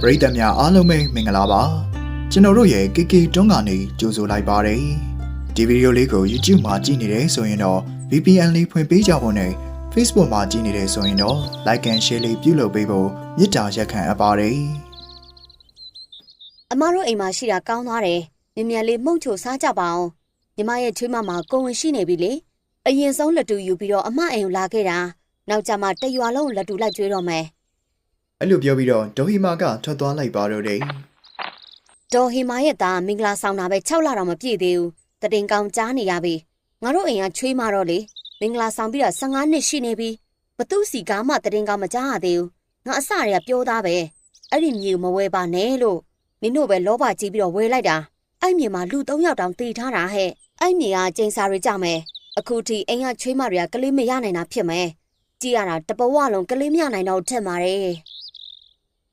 ပရိသတ်များအားလုံးပဲမင်္ဂလာပါကျွန်တော်တို့ရဲ့ KK တွန်းကနေကြိုဆိုလိုက်ပါတယ်ဒီဗီဒီယိုလေးကို YouTube မှာကြည့်နေတယ်ဆိုရင်တော့ VPN လေးဖွင့်ပေးကြဖို့နဲ့ Facebook မှာကြည့်နေတယ်ဆိုရင်တော့ Like and Share လေးပြုလုပ်ပေးဖို့မေတ္တာရက်ခံအပ်ပါတယ်အမတို့အိမ်မှာရှိတာကောင်းသွားတယ်။မြင်မြန်လေးမှုန့်ချိုစားကြပါအောင်။ညီမရဲ့ချွေးမမှာကိုဝင်ရှိနေပြီလေ။အရင်ဆုံးလက်တူယူပြီးတော့အမအိမ်ကိုလာခဲ့တာ။နောက်ကြမှာတရွာလုံးလက်တူလိုက်ကျွေးတော့မယ် အဲ့လိုပြောပြီးတော့ဒေါ်ဟီမာကထွက်သွားလိုက်ပါတော့တယ်။ဒေါ်ဟီမာရဲ့သားမင်္ဂလာဆောင်တာပဲ6လတော့မပြည့်သေးဘူး။တတင်ကောင်ကြားနေရပြီ။ငါတို့အိမ်ကချွေးမတော့လေမင်္ဂလာဆောင်ပြီးတော့15နှစ်ရှိနေပြီ။ဘသူစီကားမှတတင်ကောင်မကြားရသေးဘူး။ငါအစတွေကပြောသားပဲ။အဲ့ဒီမြေကိုမဝဲပါနဲ့လို့နင်တို့ပဲလောဘကြီးပြီးတော့ဝဲလိုက်တာ။အဲ့မြေမှာလူ၃ယောက်တောင်တည်ထားတာဟဲ့။အဲ့မြေကကျင်းစာတွေကြမယ်။အခုထိအိမ်ကချွေးမတွေကကလေးမရနိုင်တာဖြစ်မယ်။ကြည့်ရတာတပဝလုံးကလေးမရနိုင်တော့ထက်မာတယ်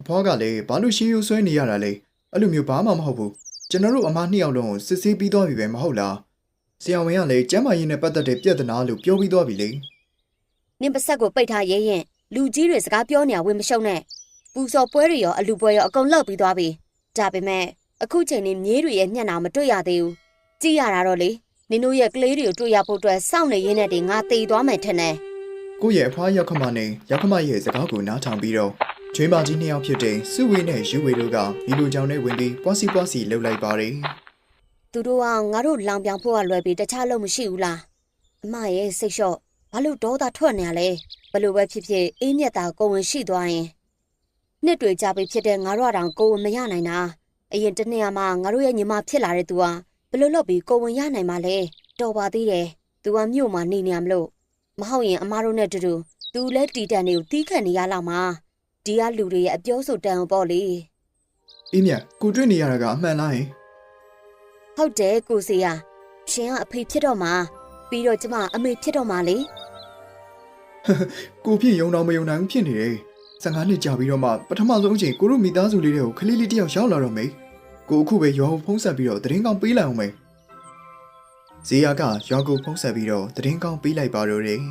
အဖေါ်ကလည်းဘာလို့ရှီယူဆွဲနေရတာလဲအဲ့လိုမျိုးဘာမှမဟုတ်ဘူးကျွန်တော်တို့အမနှစ်ယောက်လုံးကိုစစ်ဆေးပြီးသွားပြီပဲမဟုတ်လားဆရာဝန်ကလည်းကျမ်းမာရေးနဲ့ပတ်သက်တဲ့ပြဿနာလို့ပြောပြီးသွားပြီလေ။နင်ပါဆက်ကိုပိတ်ထားရဲရင်လူကြီးတွေစကားပြောနေရဝင်မရှုံနဲ့။ပူစော်ပွဲတွေရောအလူပွဲရောအကုန်လောက်ပြီးသွားပြီ။ဒါပေမဲ့အခုချိန်နေမြေးတွေရဲ့ညံ့တာမတွေ့ရသေးဘူး။ကြည့်ရတာတော့လေနင်တို့ရဲ့ကလေးတွေကိုတွေ့ရဖို့အတွက်စောင့်နေရင်းနဲ့တည်းငါတေသွားမယ်ထင်တယ်ကိုယ့်ရဲ့အဖွားရောက်ခမနဲ့ရောက်ခမရဲ့စကားကိုနားထောင်ပြီးတော့ ကျွေးမကြီးနှစ်ယောက်ဖြစ်တဲ့စုဝေးနဲ့ယူဝေတို့ကမီလိုကြောင်နဲ့ဝင်ပြီးပွားစီပွားစီလှုပ်လိုက်ပါတယ်။သူတို့ကငါတို့လောင်ပြောင်ဖို့ကလွယ်ပြီးတခြားလို့မရှိဘူးလား။အမရဲ့စိတ်လျှော့ဘာလို့ဒေါသထွက်နေရလဲ။ဘလို့ပဲဖြစ်ဖြစ်အေးမြတ်တာကိုဝင်ရှိသွားရင်နှစ်တွေကြာပြီဖြစ်တဲ့ငါတို့အတောင်ကိုဝင်မရနိုင်တာအရင်တစ်နေ့ကမှငါတို့ရဲ့ညီမဖြစ်လာတဲ့သူဟာဘယ်လို့လုပ်ပြီးကိုဝင်ရနိုင်မှာလဲတော်ပါသေးတယ်သူကမြို့မှာနေနေရမလို့မဟုတ်ရင်အမားတို့နဲ့တူတူသူလဲတီတန်တွေကိုတီးခတ်နေရလောက်မှာ ဒီကလူတွေရဲ့အပြောဆိုတန်အောင်ပေါ့လေအေးမြတ်ကိုတွေ့နေရတာကအမှန်လားဟင်ဟုတ်တယ်ကိုစီယာရှင်ကအဖေဖြစ်တော့မှာပြီးတော့ကျမအမေဖြစ်တော့မှာလေကိုဖြစ်ယုံတော်မယုံနိုင်ဘူးဖြစ်နေတယ်15နှစ်ကြာပြီးတော့မှပထမဆုံးအချိန်ကိုတို့မိသားစုလေးတွေကိုခလေးလေးတယောက်ရောက်လာတော့မေကိုအခုပဲရွာကိုဖုံးဆက်ပြီးတော့သတင်းကောင်းပေးလိုက်အောင်မေဇေယျကရွာကိုဖုံးဆက်ပြီးတော့သတင်းကောင်းပေးလိုက်ပါတော့တယ်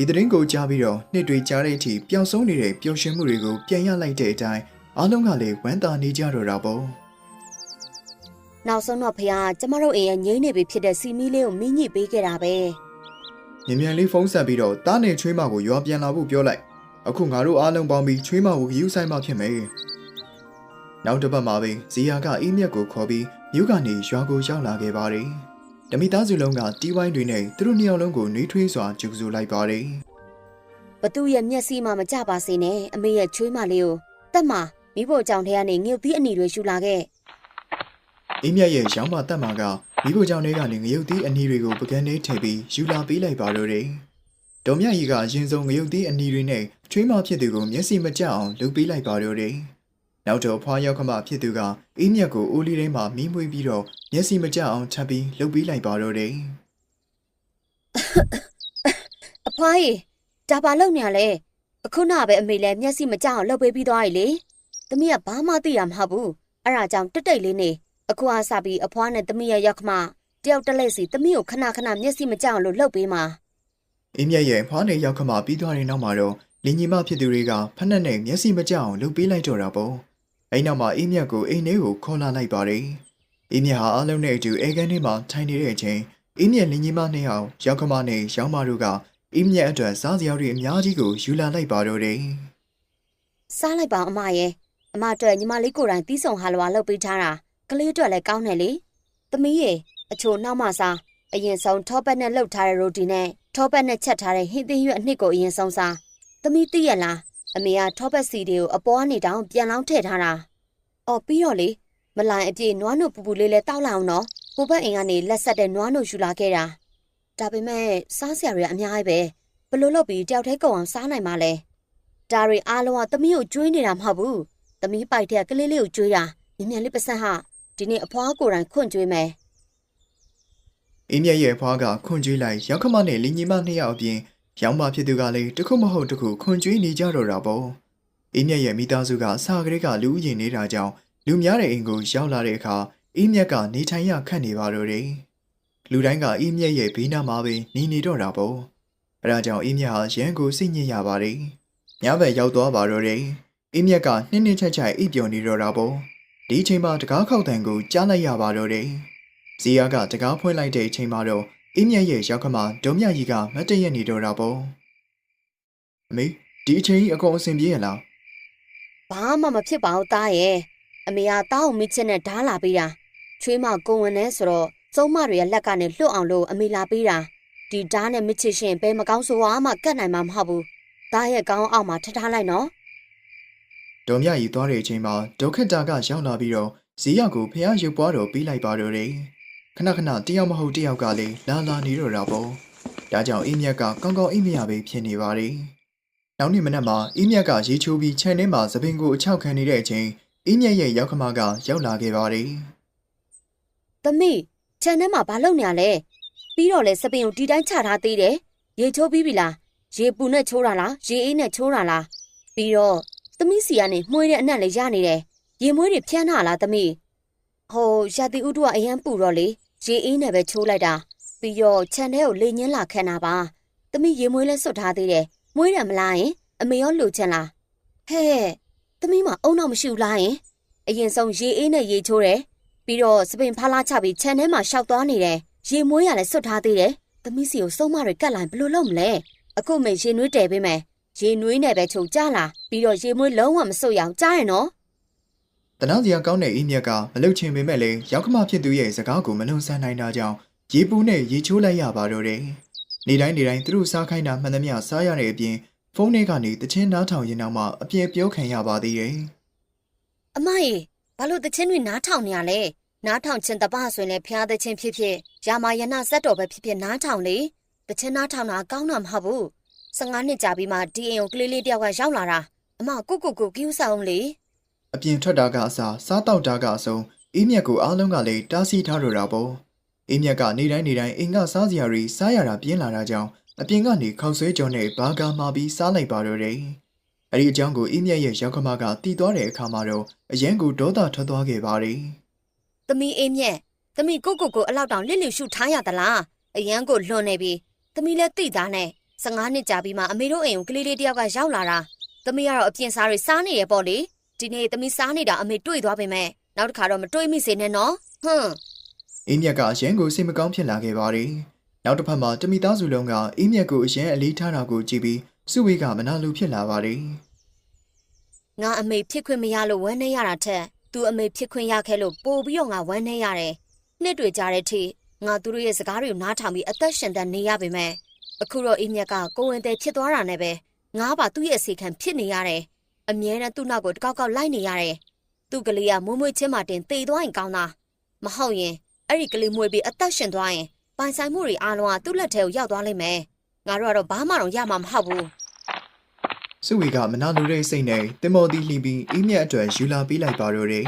ဒီသတင်းကိုကြားပြီးတော့နှစ်တွေကြားတဲ့အထိပျောက်ဆုံးနေတဲ့ပျော်ရွှင်မှုတွေကိုပြန်ရလိုက်တဲ့အတိုင်းအားလုံးကလည်းဝမ်းသာနေကြတော့တာပေါ့နောက်ဆုံးတော့ဖေကကျမတို့အိမ်ရဲ့ငိမ့်နေပြီဖြစ်တဲ့စီမီလေးကိုမင်းညစ်ပေးခဲ့တာပဲမြန်မြန်လေးဖုံးဆက်ပြီးတော့တားနဲ့ချွေးမကိုရွာပြန်လာဖို့ပြောလိုက်အခုငါတို့အားလုံးပေါင်းပြီးချွေးမကိုယူဆိုင်မှဖြစ်မယ်နောက်တစ်ပတ်မှာပဲဇီယာကအေးမြက်ကိုခေါ်ပြီးမြို့ကနေရွာကိုရောက်လာခဲ့ပါတယ် ဓမိသားစုလုံးကတီးဝိုင်းတွေနဲ့သူတို့နှစ်ယောက်လုံးကိုနှွေးထွေးစွာကြိုဆိုလိုက်ပါတယ်ဘသူရဲ့မျက်စိမှမကြပါစေနဲ့အမေရဲ့ချွေးမလေးကိုတက်မှာမိဖို့ကြောင့်ထဲကနေငှုပ်သီးအနီတွေယူလာခဲ့အေးမြက်ရဲ့ရောင်းမတက်မှာကမိဖို့ကြောင့်တွေကနေငရုတ်သီးအနီတွေကိုပကန်းလေးထည့်ပြီးယူလာပေးလိုက်ပါတော့တယ်ဒေါ်မြတ်ကြီးကအရင်ဆုံးငရုတ်သီးအနီတွေနဲ့ချွေးမဖြစ်သူကိုမျက်စိမကျအောင်လုပ်ပေးလိုက်ပါတော့တယ် နောက်တော့ဖွားရောက်ခမဖြစ်သူကအေးမြက်ကိုအိုးလေးထဲမှာမီးမွေးပြီးတော့မျက်စိမကျအောင်ထပ်ပြီးလုပ်ပေးလိုက်ပါတော့တယ်အဖွားကြီးဒါပါလုံနေရလဲအခုနပဲအမေလည်းမျက်စိမကြအောင်လှုပ်ပေးပြီးသွားပြီလေသမီးကဘာမှသိတာမဟုတ်ဘူးအဲ့ဒါကြောင့်တက်တိတ်လေးနေအခုအားစပြီးအဖွားနဲ့သမီးရဲ့ရောက်ခမတယောက်တက်လက်စီသမီးကိုခဏခဏမျက်စိမကြအောင်လို့လှုပ်ပေးမှာအေးမြက်ရဲ့ဖွားနေရောက်ခမပြီးသွားတဲ့နောက်မှာတော့လင်ညီမဖြစ်သူတွေကဖက်နဲ့နဲ့မျက်စိမကျအောင်လုပ်ပေးလိုက်တော့တာပေါ့ အဲ့နောက်မှာအေးမြက်ကိုအိမ်ထဲကိုခေါ်လာလိုက်ပါတယ်အေးမြက်ဟာအားလုံးနဲ့အတူအဲကန်ထဲမှာထိုင်နေတဲ့အချိန်အေးမြက်လင်ညီမနှစ်ယောက်ရောက်ခမနဲ့ရောင်းမတို့ကအေးမြက်အတွက်စားစရာတွေအများကြီးကိုယူလာလိုက်ပါတော့တယ်စားလိုက်ပါအောင်အမရဲ့အမအတွက်ညီမလေးကိုယ်တိုင်တီးဆောင်ဟာလွာလှုပ်ပေးထားတာကလေးအတွက်လည်းကောင်းတယ်လေသမီးရေအချိုနောက်မှစားအရင်ဆုံးထောပတ်နဲ့လှုပ်ထားတဲ့ရိုတီနဲ့ထောပတ်နဲ့ချက်ထားတဲ့ဟင်းသီးရွက်အနှစ်ကိုအရင်ဆုံးစားသမီးသိရလား အမေကထောပတ်စီတွေကိုအပေါ်ကနေတောင်ပြန်လောင်းထည့်ထားတာအော်ပြီးတော့လေမလိုင်အပြည့်နွားနို့ပူပူလေးလဲတောက်လာအောင်နော်ဟိုဘက်အိမ်ကနေလက်ဆက်တဲ့နွားနို့ယူလာခဲ့တာဒါပေမဲ့စားစရာတွေအများကြီးပဲဘလို့လုပ်ပြီးတယောက်တည်းကုန်အောင်စားနိုင်မှာလဲဒါတွေအားလုံးကသမီးကိုကျွေးနေတာမဟုတ်ဘူး။သမီးပိုက်တဲ့ကလေးလေးကိုကျွေးတာမြင်မြန်လေးပစံဟာဒီနေ့အဖွားကိုယ်တိုင်ခွန့်ကျွေးမယ်အေးမြက်ရဲ့ဖွားကခွန်ကျွေးလိုက်ရောက်ခမနဲ့လင်ညီမနှစ်ယောက်အပြင် ရောင်းမဖြစ်သူကလည်းတစ်ခုမဟုတ်တစ်ခုခွန်ကျွေးနေကြတော့တာပေါ့အေးမြက်ရဲ့မိသားစုကစာကလေးကလူဦးရင်နေတာကြောင့်လူများတဲ့အိမ်ကိုရောက်လာတဲ့အခါအေးမြက်ကနေထိုင်ရခတ်နေပါတော့တယ်လူတိုင်းကအေးမြက်ရဲ့ဘေးနားမှာပဲနေနေတော့တာပေါ့အဲဒါကြောင့်အေးမြက်ဟာရန်ကိုစိတ်ညစ်ရပါတယ်ညဘက်ရောက်သွားပါတော့တယ်အေးမြက်ကနှင်းနှင်းချက်ချက်အိပ်ပျော်နေတော့တာပေါ့ဒီအချိန်မှာတကားခောက်တန်ကိုကြားလိုက်ရပါတော့တယ်ဇီယာကတကားဖွင့်လိုက်တဲ့အချိန်မှာတော့ အေးမြရဲ့ရောက်ခမဒုံမြကြီးကမတ်တရက်နေတော့တာပေါ့အမေဒီအချိန်ကြီးအကုန်အဆင်ပြေရလားဘာမှမဖြစ်ပါဘူးသားရဲ့အမေကတားအောင်မစ်ချစ်နဲ့ဓားလာပေးတာချွေးမကိုဝင်နေဆိုတော့စုံမတွေရဲ့လက်ကနေလွတ်အောင်လို့အမေလာပေးတာဒီဓားနဲ့မစ်ချစ်ရှင်ဘယ်မကောင်းဆိုအားမှကတ်နိုင်မှာမဟုတ်ဘူးသားရဲ့ကောင်းအောက်မှာထထားလိုက်နော်ဒုံမြကြီးသွားတဲ့အချိန်မှာဒုက္ခတာကရောက်လာပြီးတော့ဇီယာကိုဖះရုပ်ပွားတော်ပြီးလိုက်ပါတော့တယ် ခဏခဏတယောက်မဟုတ်တယောက်ကလည်းလာလာနေတော့တာပေါ့ဒါကြောင့်အေးမြက်ကကောင်းကောင်းအိပ်မရပဲဖြစ်နေပါတယ်နောက်နေ့မနက်မှာအေးမြက်ကရေချိုးပြီးခြံထဲမှာသပင်ကိုအချောက်ခံနေတဲ့အချိန်အေးမြရဲ့ရောက်ခမကရောက်လာခဲ့ပါတယ်သမီးခြံထဲမှာဘာလုပ်နေရလဲပြီးတော့လဲစပင်ကိုဒီတိုင်းချထားသေးတယ်ရေချိုးပြီးပြီလားရေပူနဲ့ချိုးတာလားရေအေးနဲ့ချိုးတာလားပြီးတော့သမီးစီကနေမှုေးတဲ့အနက်လေးရနေတယ်ရေမွေးတွေဖြန်းတာလားသမီးဟိုရာသီဥတုကအရန်ပူတော့လေ ရေအေးနဲ့ပဲချိုးလိုက်တာပြီးတော့ခြံထဲကိုလေညင်းလာခန့်တာပါသမီးရေမွေးလဲစွတ်ထားသေးတယ်မွေးတယ်မလားယင်အမေရောလှူချင်လားဟဲ့သမီးမအုံတော့မရှိဘူးလားယင်အရင်ဆုံးရေအေးနဲ့ရေချိုးတယ်ပြီးတော့စပင်ဖားလာချပြီးခြံထဲမှာရှောက်သွားနေတယ်ရေမွေးရလဲစွတ်ထားသေးတယ်သမီးစီကိုစုံမတွေကတ်လိုက်ဘယ်လို့လုပ်မလဲအခုမေရေနွေးတယ်ပေးမယ်ရေနွေးနဲ့ပဲချုပ်ကြလာပြီးတော့ရေမွေးလုံးဝမစွတ်ရအောင်ကြားရနော် တနာစရာကောင်းတဲ့အေးမြက်ကမလုတ်ချင်ပေမဲ့လည်းရောက်ခမဖြစ်သူရဲ့စကားကိုမလွန်ဆန်းနိုင်တာကြောင့်ရေပူနဲ့ရေချိုးလိုက်ရပါတော့တယ်နေတိုင်းနေတိုင်းသူတို့စားခိုင်းတာမှန်သမျှစားရတဲ့အပြင်ဖုန်းထဲကနေတချင်းနားထောင်ရင်တော့မှအပြည့်ပြောခံရပါသေးတယ်အမရေဘာလို့တချင်းတွေနားထောင်နေရလဲနားထောင်ခြင်းတပဆိုရင်လည်းဖျားသချင်းဖြစ်ဖြစ်ရာမာယနာဆက်တော်ပဲဖြစ်ဖြစ်နားထောင်လေတချင်းနားထောင်တာကောင်းတာမဟုတ်ဘူး15နှစ်ကြာပြီးမှဒီအိမ်ကိုကလေးလေးတယောက်ကရောက်လာတာအမကိုကိုကိုကယူဆောင်လေ အပြင်ထွက်တာကအစားစားတောက်တာကအဆုံးအေးမြက်ကိုအားလုံးကလည်းတားဆီးထားတော့တာပေါ့အေးမြက်ကနေတိုင်းနေတိုင်းအိမ်ကစားစရာတွေစားရတာပြင်းလာတာကြောင့်အပြင်ကနေခေါက်ဆွဲကြော်နဲ့ဘာဂါမှာပြီးစားလိုက်ပါတော့တယ်အဲ့ဒီအကြောင်းကိုအေးမြက်ရဲ့ရောက်ခမကတီးသွားတဲ့အခါမှာတော့အရန်ကိုဒေါသထွက်သွားခဲ့ပါတယ်။သမီးအေးမြက်။သမီးကိုကိုကိုအလောက်တောင်လစ်လျူရှုထားရသလား။အရန်ကိုလွန်နေပြီ။သမီးလည်းသိသားနဲ့15နှစ်ကြာပြီးမှအမေတို့အိမ်ကိုကလေးလေးတယောက်ကရောက်လာတာ။သမီးကတော့အပြင်စားတွေစားနေရပေါ့လေ။ ဒီနေ့သမီးစားနေတာအမေတွေ့သွားပေမဲ့နောက်တစ်ခါတော့မတွေ့မိစေနဲ့နော်။ဟွန်းအင်းမြက်ကအရန်ကိုစိတ်မကောင်းဖြစ်လာခဲ့ပါတယ်နောက်တစ်ဖက်မှာတမိသားစုလုံးကအင်းမြက်ကိုအရန်အလေးထားတာကိုကြည့်ပြီးစုဝေးကမနာလိုဖြစ်လာပါတယ်ငါအမေဖြစ်ခွင့်မရလို့ဝမ်းနေရတာထက်သူအမေဖြစ်ခွင့်ရခဲ့လို့ပို့ပြီးတော့ငါဝမ်းနေရတယ်။နှစ်တွေကြာတဲ့ထိငါသူတို့ရဲ့စကားတွေကိုနားထောင်ပြီးအသက်ရှင်တန်နေရပေမဲ့အခုတော့အေးမြက်ကကိုဝင်တဲ့ဖြစ်သွားတာနဲ့ပဲငါပါသူ့ရဲ့အစီခံဖြစ်နေရတယ်။ အမြဲတမ်းသူ့နောက်ကိုတကောက်ကောက်လိုက်နေရတယ်။သူ့ကလေးကမွေးမွေးချင်းမှတင်သေသွားရင်ကောင်းတာ။မဟုတ်ရင်အဲ့ဒီကလေးမွေးပြီးအသက်ရှင်သွားရင်ပိုင်ဆိုင်မှုတွေအားလုံးကသူ့လက်ထဲကိုရောက်သွားလိမ့်မယ်။ငါတို့ကတော့ဘာမှတော့ရမှာမဟုတ်ဘူး။စုဝေးကမနာလိုတဲ့စိတ်နဲ့တင်မော်တီလှီပြီးအင်းမြက်အတွက်ယူလာပေးလိုက်ပါတော့တယ်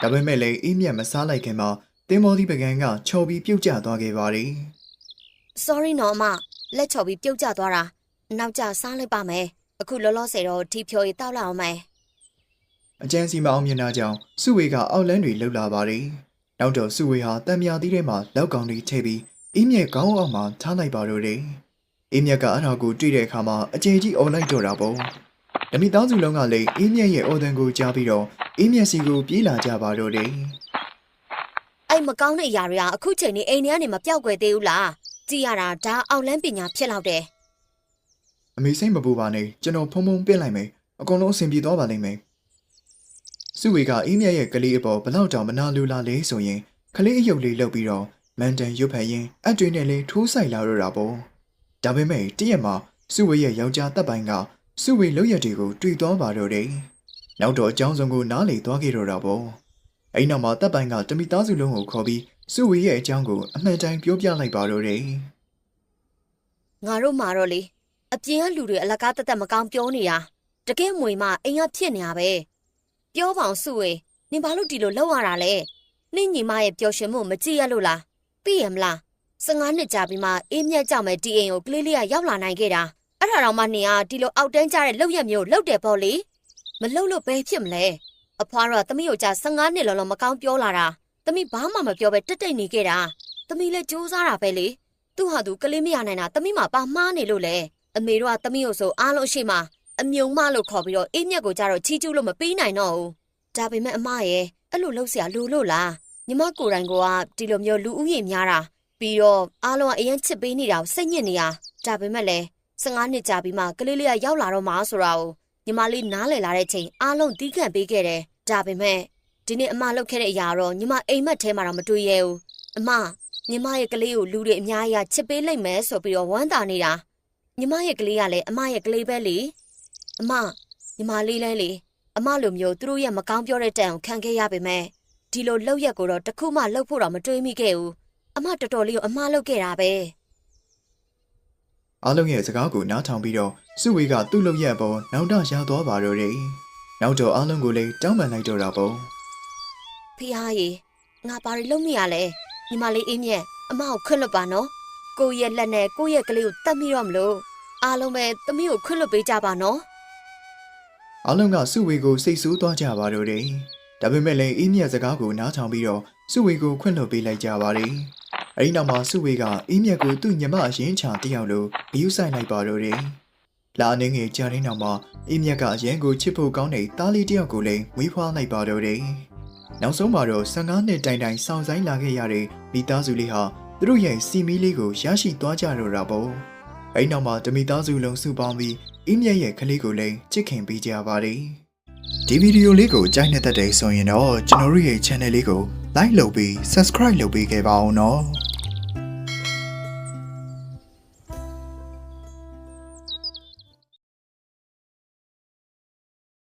ဒါပေမဲ့လည်းအင်းမြက်မစားလိုက်ခင်မှာတင်မော်တီပကံကချော်ပြီးပြုတ်ကျသွားခဲ့ပါတယ် sorry နော်အမလက်ချော်ပြီးပြုတ်ကျသွားတာနောက်ကျစားလိုက်ပါမယ် အခုလောလောဆယ်တော့ဒီဖြော်ရီတောက်လိုက်အောင်မယ်အကျန်းစီမအောင်မြင်တာကြောင့်စုဝေးကအောက်လန်းတွေလှုပ်လာပါတယ်နောက်တော့စုဝေးဟာတံမြာသီးထဲမှာလောက်ကောင်တွေထည့်ပြီးအင်းမြက်ကောင်းအောင်မှထားလိုက်ပါတော့တယ်အင်းမြက်ကအဲ့ဒါကိုတွေ့တဲ့အခါမှာအကျဉ်းကြီးអော်လိုက်တော့တာပေါ့ဓမိသားစုလုံးကလည်းအင်းမြက်ရဲ့အော်တန်ကိုကြားပြီးတော့အင်းမြက်စီကိုပြေးလာကြပါတော့တယ်အဲ့မကောင်းတဲ့အရာတွေကအခုချိန်นี้အိမ်ထဲကနေမပြောက်ွယ်သေးဘူးလားကြည့်ရတာဒါအောက်လန်းပညာဖြစ်လောက်တယ် အမေစိတ်မပူပါနဲ့ကျွန်တော်ဖုံဖုံပင့်လိုက်မယ်အကုန်လုံးအဆင်ပြေသွားပါလိမ့်မယ်စုဝေကအင်းမြက်ရဲ့ကလေးအပေါ်ဘလောက်တောင်မနာလူလာလဲဆိုရင်ကလေးအယုတ်လေးလှုပ်ပြီးတော့မန်တန်ရွတ်ဖက်ရင်အတွေးနဲ့လေးထိုးဆိုင်လာတော့တာပေါ့ဒါပေမဲ့တရက်မှာစုဝေရဲ့ယောက်ျားတပ်ပိုင်းကစုဝေလွတ်ရက်တွေကိုတွေ့သွားပါတော့တယ်နောက်တော့အကြောင်းစုံကိုနားလေသွားခဲ့တော့တာပေါ့အဲ့နောက်မှာတပ်ပိုင်းကတမိသားစုလုံးကိုခေါ်ပြီးစုဝေရဲ့အကြောင်းကိုအမှန်တိုင်းပြောပြလိုက်ပါတော့တယ်ငါတို့မှာတော့လေ အပြင်ကလူတွေအလကားတက်တက်မကောင်းပြောနေတာတကယ်မွေမှအိမ်ကဖြစ်နေတာပဲပြောပါအောင်စုဝေနင်ဘာလို့ဒီလိုလောက်ရတာလဲနင့်ညီမရဲ့ပျော်ရွှင်မှုမကြည့်ရလို့လားသိရမလား15နှစ်ကြာပြီးမှအေးမြက်ကြောက်မဲ့ဒီအိမ်ကိုကလေးလေးကရောက်လာနိုင်ခဲ့တာအဲ့ဒါတော့မှနင်ကဒီလိုအောက်တန်းကြတဲ့လောက်ရက်မျိုးလောက်တယ်ပေါ့လေမလောက်လို့ဘယ်ဖြစ်မလဲအဖွားတော့သမီးကိုကြာ15နှစ်လောလောမကောင်းပြောလာတာသမီးဘာမှမပြောပဲတက်တိတ်နေခဲ့တာသမီးလည်းစူးစားတာပဲလေသူ့ဟာသူကလေးမရနိုင်တာသမီးမပါမှားနေလို့လေ အမေတို့ကသမီးကိုဆိုအားလုံးရှိမှအ အမြုံမလို့ခေါ်ပြီးတော့အေးမြက်ကိုကြတော့ချီးကျူးလို့မပေးနိုင်တော့ဘူးဒါပေမဲ့အမရဲ့အဲ့လိုလှုပ်เสียလိုလို့လားညီမကိုယ်တိုင်ကဒီလိုမျိုးလူဦးရေများတာပြီးတော့အားလုံးကအရင်ချစ်ပေးနေတာကိုစိတ်ညစ်နေတာဒါပေမဲ့လည်း15နှစ်ကြာပြီးမှကလေးလေးကရောက်လာတော့မှဆိုတာကိုညီမလေးနားလည်လာတဲ့ချိန်အားလုံးတီးခန့်ပေးခဲ့တယ်ဒါပေမဲ့ဒီနေ့အမလှုပ်ခဲ့တဲ့အရာတော့ညီမအိမ်မက်ထဲမှာတော့မတွေ့ရဘူးအမညီမရဲ့ကလေးကိုလူတွေအများကြီးကချစ်ပေးလိုက်မယ်ဆိုပြီးတော့ဝမ်းသာနေတာ ညီမရဲ့ကလေးကလည်းအမရဲ့ကလေးပဲလေအမညီမလေးလဲလေအမလိုမျိုးသူတို့ရဲ့မကောင်းပြောတဲ့တန်ကိုခံခဲ့ရပေမဲ့ဒီလိုလှုပ်ရက်ကိုတော့တစ်ခုမှလှုပ်ဖို့တော့မတွေးမိခဲ့ဘူးအမတော်တော်လေးကိုအမလှုပ်ခဲ့တာပဲအားလုံးရဲ့စကားကိုနားထောင်ပြီးတော့စုဝေကသူ့လုပ်ရက်ပေါ်နောက်တော့ရသွားပါတော့တယ်နောက်တော့အားလုံးကိုလည်းတောင်းပန်လိုက်တော့တာပေါ့ဖေဟာရေငါဘာတွေလုပ်မိရလဲညီမလေးအင်းမြက်အမကိုခွင့်လွတ်ပါနော် ကိုယ့်ရဲ့လက်နဲ့ကိုယ့်ရဲ့ကလေးကိုတတ်မိတော့မလို့အားလုံးပဲသမီးကိုခွင့်လွတ်ပေးကြပါနော်အားလုံးကစုဝေကိုစိတ်ဆိုးသွားကြပါတော့တယ်ဒါပေမဲ့လည်းအင်းမြတ်စကားကိုနားထောင်ပြီးတော့စုဝေကိုခွင့်လွှတ်ပေးလိုက်ကြပါတယ်အဲဒီနောက်မှာစုဝေကအင်းမြတ်ကိုသူ့ညီမအရင်ချာတယောက်လိုဘယူဆိုင်လိုက်ပါတော့တယ်လာအနေငယ်ကြာတဲ့နောက်မှာအင်းမြတ်ကအရင်ကိုချစ်ဖို့ကောင်းတဲ့တားလေးတယောက်ကိုလည်းမွေးဖွားလိုက်ပါတော့တယ်နောက်ဆုံးမှာတော့15နှစ်တိုင်တိုင်စောင့်ဆိုင်လာခဲ့ရတဲ့မိသားစုလေးဟာ သူတို့ရဲ့စီမီလေးကိုရရှိသွားကြတော့တာပေါ့အဲဒီနောက်မှာတမိသားစုလုံးစုပေါင်းပြီးအင်းမြတ်ရဲ့ကလေးကိုလည်းချစ်ခင်ပေးကြပါတယ်ဒီဗီဒီယိုလေးကိုကြိုက်နေတဲ့တဲ့ဆိုရင်တော့ကျွန်တော်တို့ရဲ့ channel လေးကို like လုပ်ပြီး subscribe လုပ်ပေးခဲ့ပါအောင်နော်